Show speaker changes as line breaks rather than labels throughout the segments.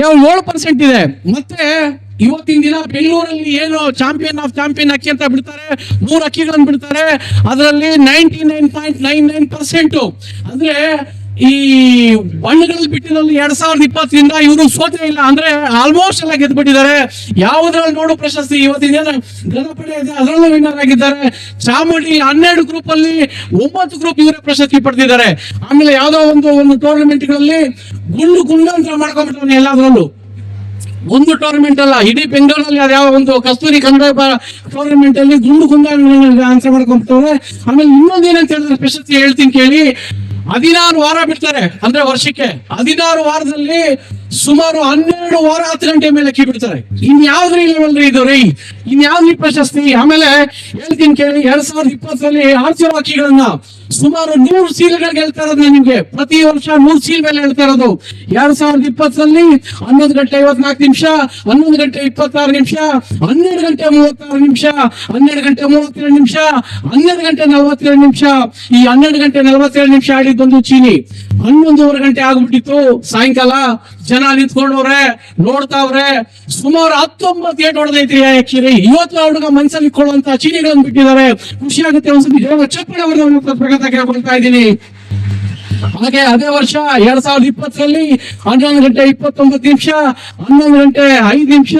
ಏಳು ಪರ್ಸೆಂಟ್ ಇದೆ. ಮತ್ತೆ ಇವತ್ತಿನ ದಿನ ಬೆಂಗಳೂರಲ್ಲಿ ಏನು ಚಾಂಪಿಯನ್ ಆಫ್ ಚಾಂಪಿಯನ್ ಅಕ್ಕಿ ಅಂತ ಬಿಡ್ತಾರೆ? ಮೂರು ಅಕ್ಕಿಗಳನ್ನು ಬಿಡ್ತಾರೆ. ಅದರಲ್ಲಿ ninety nine point nine nine percent ಅಂದ್ರೆ ಈ ಬಣ್ಣಗಳಲ್ಲಿ ಬಿಟ್ಟಿನಲ್ಲಿ ಎರಡ್ ಸಾವಿರದ ಇಪ್ಪತ್ತರಿಂದ ಇವರು ಸೋತೇ ಇಲ್ಲ ಅಂದ್ರೆ ಆಲ್ಮೋಸ್ಟ್ ಎಲ್ಲ ಗೆದ್ಬಿಟ್ಟಿದ್ದಾರೆ. ಯಾವುದ್ರಲ್ಲಿ ನೋಡು ಪ್ರಶಸ್ತಿ ಇವತ್ತಿನ ದಿನ ಗಣಪಡೆ ಇದೆ, ಅದರಲ್ಲೂ ವಿನ್ನರ್ ಆಗಿದ್ದಾರೆ. ಚಾಮುಂಡಿ ಹನ್ನೆರಡು ಗ್ರೂಪ್ ಅಲ್ಲಿ ಒಂಬತ್ತು ಗ್ರೂಪ್ ಇವರೇ ಪ್ರಶಸ್ತಿ ಪಡೆದಿದ್ದಾರೆ. ಆಮೇಲೆ ಯಾವ್ದೋ ಒಂದು ಒಂದು ಟೂರ್ನಮೆಂಟ್ಗಳಲ್ಲಿ ಗುಂಡು ಗುಂಡಂತರ ಮಾಡ್ಕೊಂಡ್ಬಿಟ್ಟವನು ಎಲ್ಲಾದ್ರಲ್ಲೂ. ಒಂದು ಟೂರ್ನಮೆಂಟ್ ಅಲ್ಲ, ಇಡೀ ಬೆಂಗಳೂರಲ್ಲಿ ಯಾವ ಒಂದು ಕಸ್ತೂರಿ ಕನ್ನಡ ಟೂರ್ನಮೆಂಟ್ ಅಲ್ಲಿ ಗುಂಡು ಗುಂಡ ಆನ್ಸರ್ ಮಾಡ್ಕೊಂಡ್ಬಿಟ್ಟವ್ರೆ. ಆಮೇಲೆ ಇನ್ನೊಂದು ಏನಂತ ಹೇಳಿದ್ರೆ ಪ್ರಶಸ್ತಿ ಹೇಳ್ತೀನಿ ಕೇಳಿ. ಹದಿನಾರು ವಾರ ಬಿಡ್ತಾರೆ ಅಂದ್ರೆ ವರ್ಷಕ್ಕೆ ಹದಿನಾರು ವಾರದಲ್ಲಿ ಸುಮಾರು ಹನ್ನೆರಡು ವಾರ ಹತ್ತು ಗಂಟೆ ಮೇಲೆ ಅಕ್ಕಿ ಬಿಡ್ತಾರೆ ಇನ್ ಯಾವ್ದ್ರಿ ಲೆವೆಲ್ ರೀ ಇದು? ರೀ, ಇನ್ ಯಾವ್ದು ಪ್ರಶಸ್ತಿ? ಆಮೇಲೆ ಹೇಳ್ತೀನಿ ಕೇಳಿ, ಎರಡ್ ಸಾವಿರದ ಇಪ್ಪತ್ತರಲ್ಲಿ ಆರ್ಸಿರೋ ಅಕ್ಕಿಗಳನ್ನ ಸುಮಾರು ನೂರು ಸೀಲ್ಗಳಿಗೆ ಹೇಳ್ತಾ ಇರೋದು ನಿಮ್ಗೆ. ಪ್ರತಿ ವರ್ಷ ನೂರು ಸೀಲ್ ಮೇಲೆ ಹೇಳ್ತಾ ಇರೋದು. ಎರಡ್ ಸಾವಿರದ ಇಪ್ಪತ್ತರಲ್ಲಿ ಹನ್ನೊಂದು ಗಂಟೆ ಐವತ್ನಾಲ್ಕು ನಿಮಿಷ, ಹನ್ನೊಂದು ಗಂಟೆ ಇಪ್ಪತ್ತಾರು ನಿಮಿಷ, ಹನ್ನೆರಡು ಗಂಟೆ ಮೂವತ್ತಾರು ನಿಮಿಷ, ಹನ್ನೆರಡು ಗಂಟೆ ಮೂವತ್ತೆರಡು ನಿಮಿಷ, ಹನ್ನೆರಡು ಗಂಟೆ ನಲವತ್ತೇಳು ನಿಮಿಷ, ಈ ಹನ್ನೆರಡು ಗಂಟೆ ನಲವತ್ತೇಳು ನಿಮಿಷ ಆಡಿದ್ದೊಂದು ಚೀನಿ. ಹನ್ನೊಂದುವರೆ ಗಂಟೆ ಆಗ್ಬಿಟ್ಟಿತ್ತು. ಸಾಯಂಕಾಲ ಜನ ನಿಂತ್ಕೊಂಡವ್ರೆ, ನೋಡ್ತಾವ್ರೆ. ಸುಮಾರು ಹತ್ತೊಂಬತ್ತು ಏಟ್ ಹೊಡೆದೈತ್ರಿ ಆಕ್ಚುಲಿ ಇವತ್ತು ಆ ಹುಡುಗ ಮನ್ಸಲ್ಲಿ ಇಟ್ಕೊಳ್ಳುವಂತ ಚೀನಿಗಳನ್ನು ಬಿಟ್ಟಿದ್ದಾರೆ. ಖುಷಿ ಆಗುತ್ತೆ ಒಂದ್ಸತಿ. ಹೇಳೋ ಚಪ್ಪಳೆ ಅವ್ರನ್ನ ಕೇಳ್ಕೊಳ್ತಾ ಇದ್ದೀನಿ. ಹಾಗೆ ಅದೇ ವರ್ಷ ಎರಡ್ ಸಾವಿರದ ಇಪ್ಪತ್ತರಲ್ಲಿ ಹನ್ನೊಂದು ಗಂಟೆ ಇಪ್ಪತ್ತೊಂಬತ್ತು ನಿಮಿಷ, ಹನ್ನೊಂದು ಗಂಟೆ ಐದು ನಿಮಿಷ,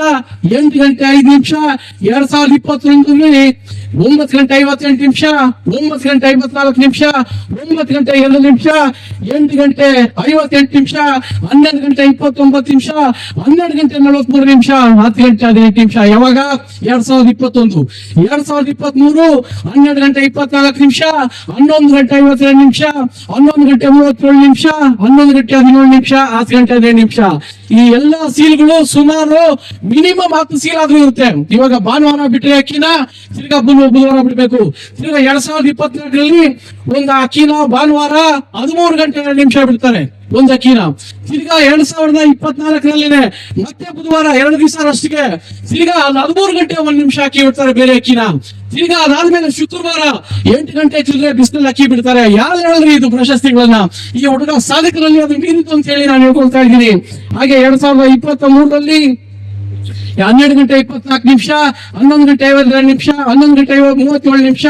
ಎಂಟು ಗಂಟೆ ಐದು ನಿಮಿಷ, ಎರಡ್ ಸಾವಿರದ ಇಪ್ಪತ್ತೊಂದರಲ್ಲಿ ಒಂಬತ್ತು ಗಂಟೆ ಐವತ್ತೆಂಟು ನಿಮಿಷ ಒಂಬತ್ತು ಗಂಟೆ ಐವತ್ನಾಲ್ಕು ನಿಮಿಷ ಒಂಬತ್ತು ಗಂಟೆ ಎರಡು ನಿಮಿಷ, ಎಂಟು ಗಂಟೆ ಐವತ್ತೆಂಟು ನಿಮಿಷ, ಹನ್ನೆರಡು ಗಂಟೆ ಇಪ್ಪತ್ತೊಂಬತ್ತು ನಿಮಿಷ, ಹನ್ನೆರಡು ಗಂಟೆ ನಲವತ್ಮೂರು ನಿಮಿಷ, ಹತ್ತು ಗಂಟೆ ಹದಿನೆಂಟು ನಿಮಿಷ. ಯಾವಾಗ? ಎರಡ್ ಸಾವಿರದ ಇಪ್ಪತ್ತೊಂದು. ಎರಡ್ ಸಾವಿರದ ಇಪ್ಪತ್ಮೂರು, ಹನ್ನೆರಡು ಗಂಟೆ ಇಪ್ಪತ್ನಾಲ್ಕು ನಿಮಿಷ, ಹನ್ನೊಂದು ಗಂಟೆ ಐವತ್ತೆರಡು ನಿಮಿಷ, ಹನ್ನೊಂದು ಗಂಟೆ ಮೂವತ್ತೇಳು ನಿಮಿಷ, ಹನ್ನೊಂದು ಗಂಟೆ ಹದಿನೇಳು ನಿಮಿಷ, ಹತ್ತು ಗಂಟೆ ಹದಿನೈದು ನಿಮಿಷ. ಈ ಎಲ್ಲಾ ಸೀಲ್ಗಳು ಸುಮಾರು ಮಿನಿಮಮ್ ಹತ್ತು ಸೀಲ್ ಆದ್ರೂ ಇರುತ್ತೆ. ಇವಾಗ ಭಾನುವಾರ ಬಿಟ್ಟರೆ ಅಕ್ಕಿನ ತಿರ್ಗಾ ಬುಧ- ಬಿಡಬೇಕು ತಿರ್ಗಾ ಎರಡ್ ಸಾವಿರದ ಇಪ್ಪತ್ನಾಲ್ಕರಲ್ಲಿ ಒಂದು ಅಕ್ಕಿನ ಭಾನುವಾರ ಹದಿಮೂರು ಗಂಟೆ ನಿಮಿಷ ಬಿಡ್ತಾರೆ. ಒಂದು ಅಕ್ಕಿನ ತಿರ್ಗಾ ಎರಡ್ ಸಾವಿರದ ಇಪ್ಪತ್ನಾಲ್ಕರಲ್ಲಿನೆ ಮತ್ತೆ ಬುಧವಾರ ಎರಡು ದಿವಸ ಅಷ್ಟಿಗೆ ತಿರ್ಗಾ ಹದಿಮೂರು ಗಂಟೆ ಒಂದ್ ನಿಮಿಷ ಅಕ್ಕಿ ಬಿಡ್ತಾರೆ ಬೇರೆ ಅಕ್ಕಿನ ತಿರ್ಗಾ ಅದಾದ್ಮೇಲೆ ಶುಕ್ರವಾರ ಎಂಟು ಗಂಟೆ ಚಿಲ್ಲರೆ ಬಿಸಿಲಲ್ಲಿ ಅಕ್ಕಿ ಬಿಡ್ತಾರೆ. ಯಾರು ಹೇಳಿದ್ರಿ ಇದು ಪ್ರಶಸ್ತಿಗಳನ್ನ? ಈ ಹುಡುಗ ಸಾಧಕರಲ್ಲಿ ಅದು ಮೀರಿತು ಅಂತ ಹೇಳಿ ನಾನು ಹೇಳ್ಕೊಳ್ತಾ ಇದ್ದೀನಿ. ಹಾಗೆ ಎರಡ್ ಸಾವಿರದ ಇಪ್ಪತ್ತ ಮೂರರಲ್ಲಿ ಹನ್ನೆರಡು ಗಂಟೆ ಇಪ್ಪತ್ನಾಲ್ಕು ನಿಮಿಷ, ಹನ್ನೊಂದು ಗಂಟೆ ಐವತ್ತೆರಡು ನಿಮಿಷ, ಹನ್ನೊಂದು ಗಂಟೆ ಮೂವತ್ತೇಳು ನಿಮಿಷ,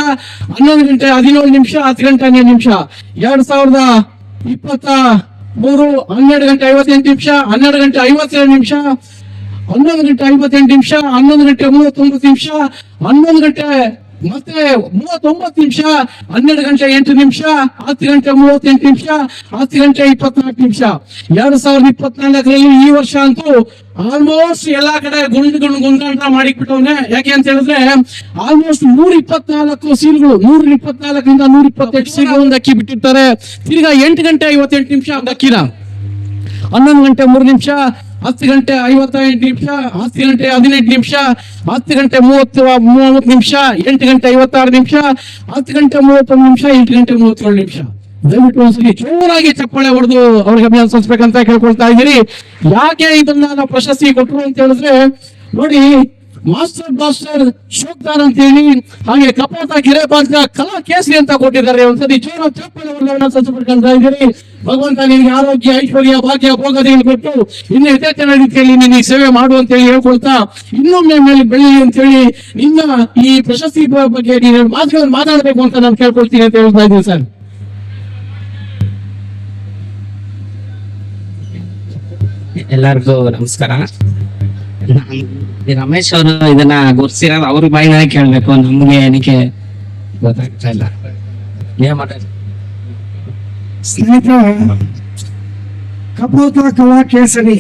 ಹನ್ನೊಂದು ಗಂಟೆ ಹದಿನೇಳು ನಿಮಿಷ, ಹತ್ತು ಗಂಟೆ ಹನ್ನೆರಡು ನಿಮಿಷ. ಎರಡ್ ಸಾವಿರದ ಇಪ್ಪತ್ತ ಮೂರು, ಹನ್ನೆರಡು ಗಂಟೆ ಐವತ್ತೆಂಟು ನಿಮಿಷ, ಹನ್ನೆರಡು ಗಂಟೆ ಐವತ್ತೆರಡು ನಿಮಿಷ, ಹನ್ನೊಂದು ಗಂಟೆ ಐವತ್ತೆಂಟು ನಿಮಿಷ, ಹನ್ನೊಂದು ಗಂಟೆ ಮೂವತ್ತೊಂಬತ್ತು ನಿಮಿಷ, ಹನ್ನೊಂದು ಗಂಟೆ ಮತ್ತೆ ಮೂವತ್ತೊಂಬತ್ತು ನಿಮಿಷ, ಹನ್ನೆರಡು ಗಂಟೆ ಎಂಟು ನಿಮಿಷ, ಹತ್ತು ಗಂಟೆ ಮೂವತ್ತೆಂಟು ನಿಮಿಷ, ಹತ್ತು ಗಂಟೆ ಇಪ್ಪತ್ನಾಲ್ಕು ನಿಮಿಷ. ಎರಡ್ ಸಾವಿರದ ಇಪ್ಪತ್ನಾಲ್ಕರಲ್ಲಿ ಈ ವರ್ಷ ಅಂತೂ ಆಲ್ಮೋಸ್ಟ್ ಎಲ್ಲಾ ಕಡೆ ಗುಂಡುಗಳು ಗುಂಡಾಟ ಮಾಡಿಕ್ಬಿಟ್ಟವನೆ ಯಾಕೆ ಅಂತ ಹೇಳಿದ್ರೆ ಆಲ್ಮೋಸ್ಟ್ ನೂರ ಇಪ್ಪತ್ನಾಲ್ಕು ಸೀಲ್ಗಳು ನೂರ ಇಪ್ಪತ್ನಾಲ್ಕರಿಂದ ನೂರ ಇಪ್ಪತ್ತೆಂಟು ಸೀಲ್ಗಳು ಒಂದು ಅಕ್ಕಿ ಬಿಟ್ಟಿರ್ತಾರೆ. ತಿರ್ಗಾ ಎಂಟು ಗಂಟೆ ಐವತ್ತೆಂಟು ನಿಮಿಷ ಅಕ್ಕಿನ. ಹನ್ನೊಂದು ಗಂಟೆ ಮೂರು ನಿಮಿಷ ಹತ್ತು ಗಂಟೆ ಐವತ್ತೈದು ನಿಮಿಷ, ಹತ್ತು ಗಂಟೆ ಹದಿನೆಂಟು ನಿಮಿಷ, ಹತ್ತು ಗಂಟೆ ಮೂವತ್ತು ಮೂವತ್ತು ನಿಮಿಷ, ಎಂಟು ಗಂಟೆ ಐವತ್ತಾರು ನಿಮಿಷ, ಹತ್ತು ಗಂಟೆ ಮೂವತ್ತೊಂದು ನಿಮಿಷ, ಎಂಟು ಗಂಟೆ ಮೂವತ್ತೇಳು ನಿಮಿಷ. ದಯವಿಟ್ಟು ಒಂದ್ಸಲಿ ಜೋರಾಗಿ ಚಪ್ಪಾಳೆ ಹೊಡೆದು ಅವ್ರಿಗೆ ಅಭಿನಂದಿಸ್ಬೇಕಂತ ಕೇಳ್ಕೊಳ್ತಾ ಇದ್ದೀರಿ. ಯಾಕೆ ಇದನ್ನ ನಾವು ಪ್ರಶಸ್ತಿ ಕೊಟ್ಟರು ಅಂತ ಹೇಳಿದ್ರೆ, ನೋಡಿ ಮಾಸ್ಟರ್ ಬ್ಲಾಸ್ಟರ್ ಶೋಕ್ತಾರ್ ಅಂತ ಹೇಳಿ ಹಾಗೆ ಕಪಾತ ಪಾತ್ರ ಕಲಾ ಕೇಸರಿ ಅಂತ ಕೊಟ್ಟಿದ್ದಾರೆ. ಒಂದ್ಸತಿ ಜೀವನ ಹೊಡೆದವನ್ನ ಸಲ್ಲಿಸ್ಬೇಕಂತ ಇದ್ದೀರಿ. ಭಗವಂತ ನಿನಗೆ ಆರೋಗ್ಯ, ಐಶ್ವರ್ಯ, ಭಾಗ್ಯ ಭೋಗದಲ್ಲಿ ಕೊಟ್ಟು ಇನ್ನು ಯಥೇಚ್ಛನ ರೀತಿಯಲ್ಲಿ ನಿನಗೆ ಸೇವೆ ಮಾಡು ಅಂತ ಹೇಳಿ ಹೇಳ್ಕೊಳ್ತಾ ಇನ್ನೊಮ್ಮೆ ಮೇಲೆ ಬೆಳಿ ಅಂತ ಹೇಳಿ ನಿನ್ನ ಈ ಪ್ರಶಸ್ತಿ ಬಗ್ಗೆ ನೀನು ಮಾತುಗಳನ್ನು ಮಾತಾಡಬೇಕು ಅಂತ ನಾನು ಕೇಳ್ಕೊಳ್ತೀನಿ ಅಂತ ಹೇಳ್ತಾ ಇದ್ದೀನಿ ಸರ್.
ಎಲ್ಲರಿಗೂ ನಮಸ್ಕಾರ. ರಮೇಶ್ ಅವರು ಇದನ್ನ ಗುರ್ಸಿರೋದು ಅವ್ರ ಬಾಯಿನ ಕೇಳ್ಬೇಕು, ನಮ್ಗೆ ಏನಕ್ಕೆ ಗೊತ್ತಾಗ್ತಾ ಇಲ್ಲ. ಏನ್ ಮಾಡೋದು
ಸ್ನೇಹಿತರೆ, ಕಪೋತ ಕಲಾ ಕೇಸರಿ,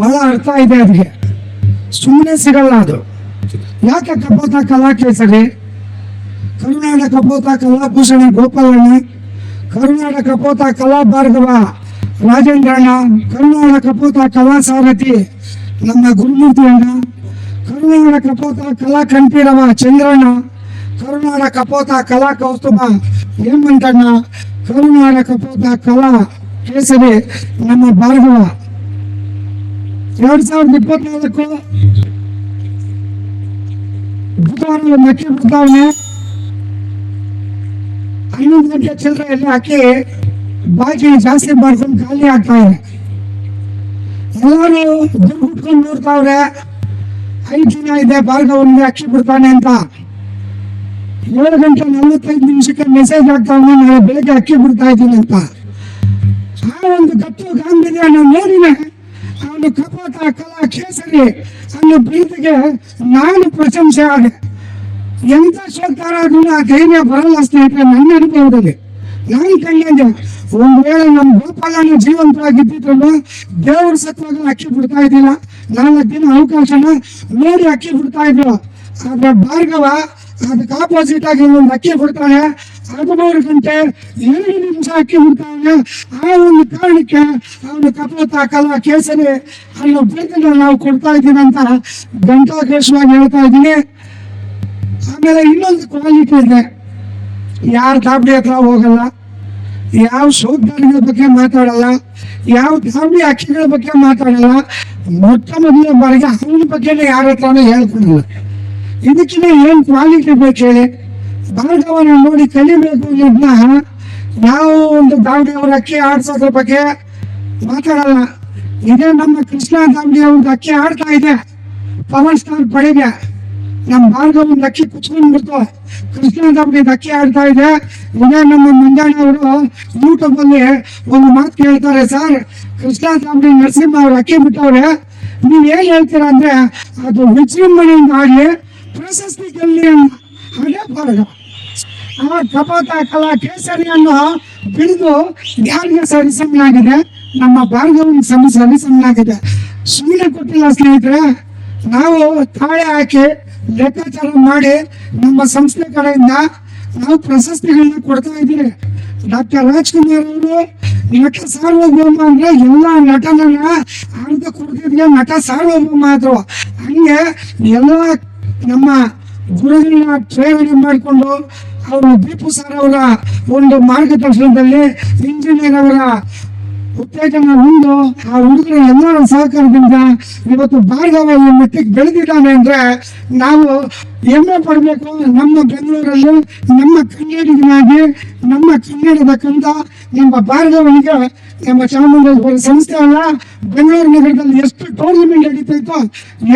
ಬಹಳ ಅರ್ಥ ಇದೆ ಅದಕ್ಕೆ ಸುಮ್ಮನೆ ಸಿಗಲ್ಲ ಅದು. ಯಾಕೆ ಕಪೋತ ಕಲಾ ಕೇಸರಿ? ಕರುನಾಡ ಕಪೋತ ಕಲಾಭೂಷಣ ಗೋಪಾಲಣ್ಣ ಕರುನಾಡ ಕಪೋತ ಕಲಾ ಭಾರ್ಗವ ರಾಜೇಂದ್ರಣ್ಣ ಕರುನಾಡ ಕಪೋತ ಕಲಾ ಸಾರಥಿ ನಮ್ಮ ಗುರುಮೂರ್ತಿ ಅಣ್ಣ ಕರುನಾಡ ಕಪೋತ ಕಲಾ ಕಂಠೀರವ ಚಂದ್ರಣ್ಣ ಕರುನಾಡ ಕಪೋತ ಕಲಾ ಕೌಸ್ತುಭ ಹೇಮಂತಣ್ಣ ಕರುನಾಡ ಕಪೋತ ಕಲಾ ಕೇಸರಿ ನಮ್ಮ ಭಾರ್ಗವ. ಎರಡ್ ಸಾವಿರದ ಇಪ್ಪತ್ನಾಲ್ಕು ಬುಧವಾರ ಮಕ್ಕಿ ಬಿಡ್ತಾವನೆ ಹನ್ನೊಂದು ಗಂಟೆ ಚಿಲ್ಲರೆಯಲ್ಲಿ ಹಾಕಿ ಬಾಕಿ ಜಾಸ್ತಿ ಮಾಡ್ಕೊಂಡು ಖಾಲಿ ಆಗ್ತಾ ಇದೆ ಎಲ್ಲರೂ ದುಡ್ಡು ನೋಡ್ತಾವ್ರೆ ಐದು ದಿನ ಇದೆ, ಭಾರ್ಗವನಿಗೆ ಅಕ್ಷಿ ಬಿಡ್ತಾನೆ ಅಂತ. ಏಳು ಗಂಟೆ ನಲವತ್ತೈದು ನಿಮಿಷಕ್ಕೆ ಮೆಸೇಜ್ ಆಗ್ತಾವೆ ನಾನು ಬೆಳಗ್ಗೆ ಅಕ್ಕಿ ಬಿಡ್ತಾ ಇದ್ದೀನಿ ಅಂತ. ಆ ಒಂದು ಗತ್ತು ಗಾಂಭೀರ್ಯ ನಾನು ನೋಡಿನ ಅವನು ಕಪೋತ ಕಲಾ, ಕೇಸರಿ ಅನ್ನೋ ಪ್ರೀತಿಗೆ ನಾನು ಪ್ರಶಂಸೆ ಆಗ ಎಂತ ಅದನ್ನ ಆ ಧೈರ್ಯ ಬರಲ್ಲ ಸ್ನೇಹಿತರೆ, ನನ್ನ ಅನುಭವದಲ್ಲಿ. ನಾನು ಕಂಡಿದ್ದೆ ಒಂದ್ ವೇಳೆ ನಮ್ಮ ಗೋಪಾಲನ ಜೀವಂತವಾಗಿದ್ದಿದ್ರು ದೇವ್ರ ಸತ್ವಾಗ ಅಕ್ಕಿ ಬಿಡ್ತಾ ಇದ್ದಿಲ್ಲ. ನಾಲ್ಕು ದಿನ ಅವಕಾಶನ ನೋಡಿ ಅಕ್ಕಿ ಬಿಡ್ತಾ ಇದ್ರು. ಆದ್ರೆ ಭಾರ್ಗವ ಅದಕ್ಕೆ ಆಪೋಸಿಟ್ ಆಗಿ ಒಂದು ಅಕ್ಕಿ ಬಿಡ್ತಾನೆ. ಹದಿಮೂರು ಗಂಟೆ ಎರಡು ನಿಮಿಷ ಅಕ್ಕಿ ಬಿಡ್ತಾನೆ. ಆ ಒಂದು ಕಾರಣಕ್ಕೆ ಅವನು ಕಪೋತ ಕಲ ಕೇಸರಿ ಅನ್ನೋ ಪ್ರೀತಿನ ನಾವು ಕೊಡ್ತಾ ಇದ್ದೀವಿ ಅಂತ ಗಂಟಾಘೋಷವಾಗಿ ಹೇಳ್ತಾ ಇದ್ದೀನಿ. ಆಮೇಲೆ ಇನ್ನೊಂದು ಕ್ವಾಲಿಟಿ ಇದೆ. ಯಾರು ದಾಬಡಿ ಹತ್ರ ಹೋಗಲ್ಲ. ಯಾವ ಸೋಗ್ದಾರಿಗಳ ಬಗ್ಗೆ ಮಾತಾಡಲ್ಲ, ಯಾವ ದಾಬಡಿ ಅಕ್ಷರಗಳ ಬಗ್ಗೆ ಮಾತಾಡಲ್ಲ, ಮೊಟ್ಟ ಮೊದಲ ಬಾರಿಗೆ ಅವನ ಬಗ್ಗೆನೇ ಯಾರ ಹತ್ರನೂ ಹೇಳ್ಕೊಡಲ್ಲ. ಇದಕ್ಕಿಂತ ಏನ್ ಕ್ವಾಲಿಟಿ ಬೇಕು ಹೇಳಿ? ಭಾರತವನ್ನು ನೋಡಿ ಕಲಿಬೇಕು ಅನ್ನೋದನ್ನ ನಾವು ಒಂದು ದಾವಡಿ ಅವ್ರ ಅಕ್ಕಿ ಆಡ್ಸೋದ್ರ ಬಗ್ಗೆ ಮಾತಾಡಲ್ಲ. ಇದೇ ನಮ್ಮ ಕೃಷ್ಣ ದಾವಡಿ ಅವ್ರದ್ದು ಅಕ್ಕಿ ಆಡ್ತಾ ಇದೆ. ಪವರ್ ಸ್ಟಾರ್ ಪಡೆಗೆ ನಮ್ಮ ಲಕ್ಷ್ಮಿ ಕುಚ್ಕೊಂಡ್ ಕುಚ್ಕೊಂಡ್ಬಿಡ್ತು ಕೃಷ್ಣ ದಾವಡಿ ಅಕ್ಕಿ ಆಡ್ತಾ ಇದೆ. ಇದೇ ನಮ್ಮ ಮಂಜಾಣ ಅವರು ಯೂಟ್ಯೂಬ್ ಅಲ್ಲಿ ಒಂದು ಮಾತು ಕೇಳ್ತಾರೆ, ಸರ್ ಕೃಷ್ಣ ದಾವಡಿ ನರಸಿಂಹ ಅವ್ರು ಅಕ್ಕಿ ಬಿಟ್ಟವ್ರೆ. ನೀವ್ ಏನ್ ಹೇಳ್ತೀರಾ ಅಂದ್ರೆ, ಅದು ವಿಜೃಂಭಣೆಯಿಂದ ಆಗ್ಲಿ ಪ್ರಶಸ್ತಿ ಗೆಲ್ಲಿ ಅದೇ ಆ ಕಪಾತ ಕಲಾ ಕೇಸರಿಯನ್ನು ಬಿಡಿದು ಯಾರಿಗೆ ಸರಿಸಮನಾಗಿದೆ ನಮ್ಮ ಭಾರತವನ್ನು ಸಮ ಸರಿಸಮನಾಗಿದೆ ಸುಮ್ಮನೆ ಕೊಟ್ಟಿಲ್ಲ ಸ್ನೇಹಿತರೆ, ನಾವು ತಾಳೆ ಹಾಕಿ ಲೆಕ್ಕಾಚಾರ ಮಾಡಿ ನಮ್ಮ ಸಂಸ್ಥೆ ಕಡೆಯಿಂದ ನಾವು ಪ್ರಶಸ್ತಿಗಳನ್ನ ಕೊಡ್ತಾ ಇದ್ದೀವಿ. ಡಾಕ್ಟರ್ ರಾಜ್ಕುಮಾರ್ ಅವರು ನಟ ಸಾರ್ವಭೌಮ ಅಂದ್ರೆ ಎಲ್ಲ ನಟನನ್ನ ಅರ್ಧ ಕುಡಿದಿದ್ಗೆ ನಟ ಸಾರ್ವಭೌಮ ಆದ್ರು. ಹಂಗೆ ಎಲ್ಲ ನಮ್ಮ ಗುರುಗಳನ್ನ ಪ್ರೇರಣೆ ಮಾಡಿಕೊಂಡು ಅವರು ದೀಪು ಸರ್ ಅವರ ಒಂದು ಮಾರ್ಗದರ್ಶನದಲ್ಲಿ ಇಂಜಿನಿಯರ್ ಅವರ ಉತ್ತೇಜನ ಮುಂದು ಆ ಹುಡುಗರ ಎಲ್ಲ ಸಹಕಾರದಿಂದ ಇವತ್ತು ಭಾರ್ಗವ ಈ ಮಟ್ಟಿಗೆ ಬೆಳೆದಿದ್ದಾನೆ ಅಂದ್ರೆ ನಾವು ಹೆಮ್ಮೆ ಪಡಬೇಕು. ನಮ್ಮ ಬೆಂಗಳೂರಲ್ಲಿ, ನಮ್ಮ ಕನ್ನಡಿಗನಾಗಿ, ನಮ್ಮ ಕನ್ನಡದ ಕಂದ ನಿಮ್ಮ ಭಾರ್ಗವನಿಗೆ ನಮ್ಮ ಚಾಮುಂಡೇಶ್ವರಿ ಸಂಸ್ಥೆ ಅಲ್ಲ, ಬೆಂಗಳೂರು ನಗರದಲ್ಲಿ ಎಷ್ಟು ಟೂರ್ನಮೆಂಟ್ ನಡೀತೈತೋ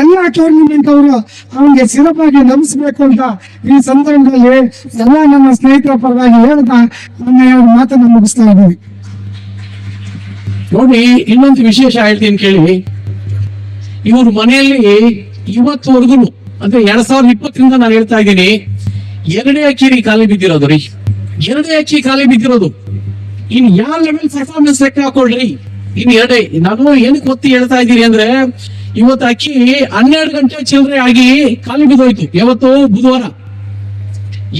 ಎಲ್ಲ ಟೂರ್ನಮೆಂಟ್ ಅವರು ಅವನಿಗೆ ಸಿರಪಾಗಿ ನಮಿಸ್ಬೇಕು ಅಂತ ಈ ಸಂದರ್ಭದಲ್ಲಿ ಎಲ್ಲ ನಮ್ಮ ಸ್ನೇಹಿತರ ಪರವಾಗಿ ಹೇಳ್ತಾ ನನ್ನ ಮಾತನ್ನು ಮುಗಿಸ್ತಾ ಇದ್ದೀವಿ
ನೋಡಿ, ಇನ್ನೊಂದು ವಿಶೇಷ ಹೇಳ್ತೀನಿ ಕೇಳಿ. ಇವರು ಮನೆಯಲ್ಲಿ ಇವತ್ತುವರೆಗೂ ಅಂದ್ರೆ ಎರಡ್ ಸಾವಿರದ ಇಪ್ಪತ್ತರಿಂದ ನಾನು ಹೇಳ್ತಾ ಇದ್ದೀನಿ, ಎರಡೇ ಅಕ್ಕಿ ಖಾಲಿ ಬಿದ್ದಿರೋದು ರೀ. ಎರಡೇ ಅಕ್ಕಿ ಖಾಲಿ ಬಿದ್ದಿರೋದು. ಇನ್ ಯಾವ ಲೆವೆಲ್ ಪರ್ಫಾರ್ಮೆನ್ಸ್ ಲೆಕ್ಕ ಹಾಕೊಳ್ರಿ? ಇನ್ ಎರಡೇ. ನಾನು ಏನಕ್ಕೆ ಒತ್ತಿ ಹೇಳ್ತಾ ಇದ್ದೀನಿ ಅಂದ್ರೆ, ಇವತ್ತು ಅಕ್ಕಿ ಹನ್ನೆರಡು ಗಂಟೆ ಚಿಲ್ಲರೆ ಆಗಿ ಖಾಲಿ ಬಿದ್ದೋಯ್ತು. ಯಾವತ್ತು ಬುಧವಾರ.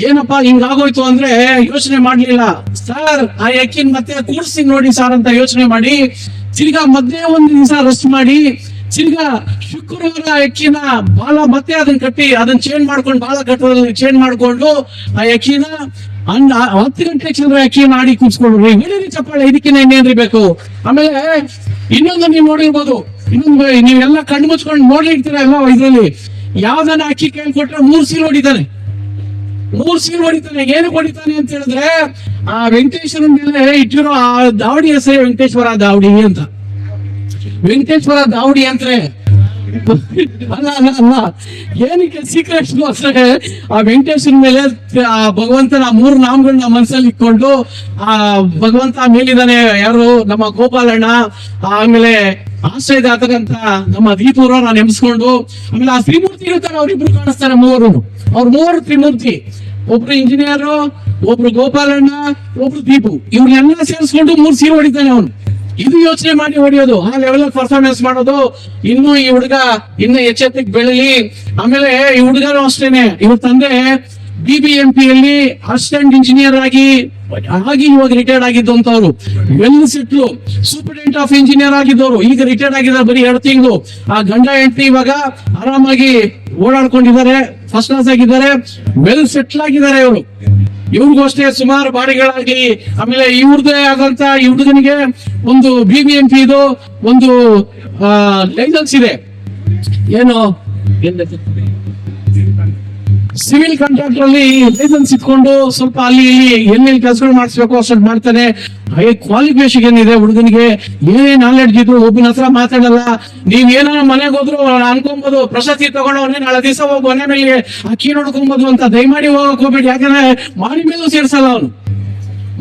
ಏನಪ್ಪ ಹಿಂಗಾಗೋಯ್ತು ಅಂದ್ರೆ ಯೋಚನೆ ಮಾಡ್ಲಿಲ್ಲ. ಸರ್ ಆ ಎಕ್ಕಿನ ಮತ್ತೆ ಕೂಡ್ಸಿ ನೋಡಿ ಸರ್ ಅಂತ ಯೋಚನೆ ಮಾಡಿ, ತಿರ್ಗಾ ಮಧ್ಯೆ ಒಂದು ದಿವಸ ರೆಸ್ಟ್ ಮಾಡಿ, ತಿರ್ಗಾ ಶುಕ್ರವಾರ ಅಕ್ಕಿನ ಬಾಲ ಮತ್ತೆ ಅದನ್ನ ಕಟ್ಟಿ ಅದನ್ನ ಚೇಂಜ್ ಮಾಡ್ಕೊಂಡು ಬಾಲ ಕಟ್ಟೋದ್ರಲ್ಲಿ ಚೇಂಜ್ ಮಾಡ್ಕೊಂಡು ಆ ಎಕ್ಕಿನ ಅಂಡ್ ಹತ್ತು ಗಂಟೆ ಚಂದ್ರ ಅಕ್ಕಿನ ಆಡಿ ಕೂರ್ಸ್ಕೊಂಡ್ರಿ ಹೇಳಿರಿ ಚಪ್ಪಾಳೆ ಇದಕ್ಕಿನ ಇನ್ನೇನ್ರಿ ಬೇಕು? ಆಮೇಲೆ ಇನ್ನೊಂದು ನೀವು ನೋಡಿರ್ಬೋದು. ಇನ್ನೊಂದು ನೀವೆಲ್ಲ ಕಣ್ಣು ಮುಚ್ಕೊಂಡು ನೋಡ್ಲಿರ್ತೀರ ಎಲ್ಲ ಇದ್ರಲ್ಲಿ? ಯಾವ್ದನ್ನ ಅಕ್ಕಿ ಕೈಲಿ ಕೊಟ್ರೆ ಮೂರ್ಸಿ ಹೊಡಿತಾನೆ. ಮೂರ್ ಸೀರ್ ಹೊಡಿತಾನೆ ಏನು ಹೊಡಿತಾನೆ ಅಂತ ಹೇಳಿದ್ರೆ, ಆ ವೆಂಕಟೇಶ್ವರ ಮೇಲೆ ಇಟ್ಟಿರೋ ಆ ದಾವಡಿ ಹೆಸರೇ ವೆಂಕಟೇಶ್ವರ ದಾವಡಿ ಅಂತ. ವೆಂಕಟೇಶ್ವರ ದಾವಡಿ ಅಂದ್ರೆ, ಅಲ್ಲ ಅಲ್ಲ ಅಲ್ಲ, ಏನಕ್ಕೆ ಸೀಕ್ರೆಟ್ ಅಂದ್ರೆ, ಆ ವೆಂಕಟೇಶ್ವರ ಮೇಲೆ ಆ ಭಗವಂತನ ಮೂರು ನಾಮಗಳನ್ನ ಮನಸ್ಸಲ್ಲಿ ಇಟ್ಕೊಂಡು, ಆ ಭಗವಂತ ಮೇಲಿದಾನೆ ಯಾರು? ನಮ್ಮ ಗೋಪಾಲಣ್ಣ, ಆಮೇಲೆ ಆಶ್ರಯದಾತಕ್ಕಂತ ನಮ್ಮ ದೀಪೂರವ್ರನ್ನ ನೆನೆಸ್ಕೊಂಡು, ಆಮೇಲೆ ಆ ತ್ರಿಮೂರ್ತಿ ಇರ್ತಾರೆ ಅವ್ರಿಬ್ರು ಕಾಣಿಸ್ತಾರೆ ಮೂವರು ಅವ್ರ ಮೂವರು ತ್ರಿಮೂರ್ತಿ. ಒಬ್ರು ಇಂಜಿನಿಯರ್, ಒಬ್ರು ಗೋಪಾಲಣ್ಣ, ಒಬ್ರು ದೀಪು. ಇವ್ರನ್ನೆಲ್ಲ ಸೇರಿಸ್ಕೊಂಡು ಮೂರ್ ಸೀರೆ ಹೊಡಿತಾನೆ ಅವನು. ಇದು ಯೋಚನೆ ಮಾಡಿ ಹೊಡೆಯೋದು. ಆ ಲೆವೆಲ್ ಪರ್ಫಾರ್ಮೆನ್ಸ್ ಮಾಡೋದು. ಇನ್ನು ಈ ಹುಡುಗ ಇನ್ನು ಎಚ್ಚೆತ್ತಿಗೆ ಬೆಳಲಿ. ಆಮೇಲೆ ಈ ಹುಡುಗರು ಅಷ್ಟೇನೆ. ಇವ್ರ ತಂದೆ B B M P assistant engineer ಆಗಿ ಆಗಿ ಇವಾಗ retired ಆಗಿದ್ದಂತವ್ರು well settle superintendent of engineer ಆಗಿದ್ದವರು. ಈಗ ರಿಟೈರ್ಡ್ ಆಗಿದ್ದಾರೆ ಬರೀ ಎರಡು ತಿಂಗಳು. ಆ ಗಂಡ ಹೆಂಡತಿ ಇವಾಗ ಆರಾಮಾಗಿ ಓಡಾಡ್ಕೊಂಡಿದ್ದಾರೆ ಫಸ್ಟ್ ಕ್ಲಾಸ್ ಆಗಿದ್ದಾರೆ. ವೆಲ್ ಸೆಟ್ಲ್ ಆಗಿದ್ದಾರೆ ಇವರು. ಇವ್ರಿಗೂ ಅಷ್ಟೇ ಸುಮಾರು ಬಾಡಿಗಳಾಗಿ ಆಮೇಲೆ ಇವ್ರದೇ ಆದಂತ ಹುಡುಗನಿಗೆ ಒಂದು ಬಿ ಬಿ ಎಂ ಪಿ ಇದು ಒಂದು ಲೈಸೆನ್ಸ್ ಇದೆ. ಏನು? ಸಿವಿಲ್ ಕಾಂಟ್ರಾಕ್ಟರ್ ಅಲ್ಲಿ ಲೈಸೆನ್ಸ್ ಇಟ್ಕೊಂಡು ಸ್ವಲ್ಪ ಅಲ್ಲಿ ಇಲ್ಲಿ ಎಲ್ಲೆಲ್ಲಿ ಕೆಲಸಗಳು ಮಾಡಿಸ್ಬೇಕು ಅಷ್ಟು ಮಾಡ್ತಾನೆ. ಹೈ ಕ್ವಾಲಿಫಿಕೇಶನ್ ಏನಿದೆ ಹುಡುಗನಿಗೆ? ಏನೇ ನಾಲೆಡ್ಜ್ ಇದ್ರು ಒಬ್ಬನ ಹತ್ರ ಮಾತಾಡಲ್ಲ. ನೀವ್ ಏನಾರ ಮನೆಗೆ ಹೋದ್ರು ಅನ್ಕೊಂಬೋದು. ಪ್ರಶಸ್ತಿ ತಗೊಂಡವನೇ ನಾಳೆ ದಿವಸ ಹೋಗಿ ಮನೆ ಮೇಲೆ ಅಕ್ಕಿ ನೋಡ್ಕೊಂಬೋದು ಅಂತ ದಯಮಾಡಿ ಹೋಗಕ್ ಹೋಗ್ಬೇಡಿ. ಯಾಕಂದ್ರೆ ಮಾಡಿ ಮೇಲೂ ಸೇರ್ಸಲ್ಲ ಅವನು.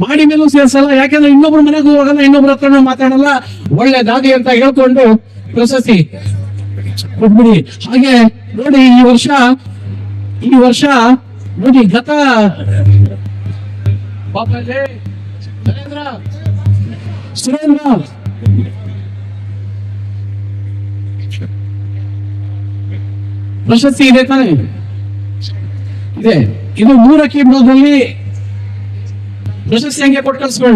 ಮಾಡಿ ಮೇಲೂ ಸೇರ್ಸಲ್ಲ. ಯಾಕಂದ್ರೆ ಇನ್ನೊಬ್ರು ಮನೆಗೂ ಹೋಗಲ್ಲ, ಇನ್ನೊಬ್ರ ಹತ್ರನೂ ಮಾತಾಡಲ್ಲ. ಒಳ್ಳೇದಾಗಿ ಅಂತ ಹೇಳ್ಕೊಂಡು ಪ್ರಶಸ್ತಿ ಕೊಟ್ಬಿಡಿ. ಹಾಗೆ ನೋಡಿ ಈ ವರ್ಷ ಈ ವರ್ಷ ನೋಡಿ ಗತ ಪಾಪ ಇಲ್ಲಿ ಸುರೇಂದ್ರ ಸುರೇಂದ್ರ ಪ್ರಶಸ್ತಿ ಇದೆ ತಾನೆ ಇದೆ ಇದು ಮೂರಕ್ಕೆ ಬಿಡೋದ್ರಲ್ಲಿ ಪ್ರಶಸ್ತಿ ಹಂಗೆ ಕೊಟ್ಟು ಕಳ್ಸ್ಬೇಡ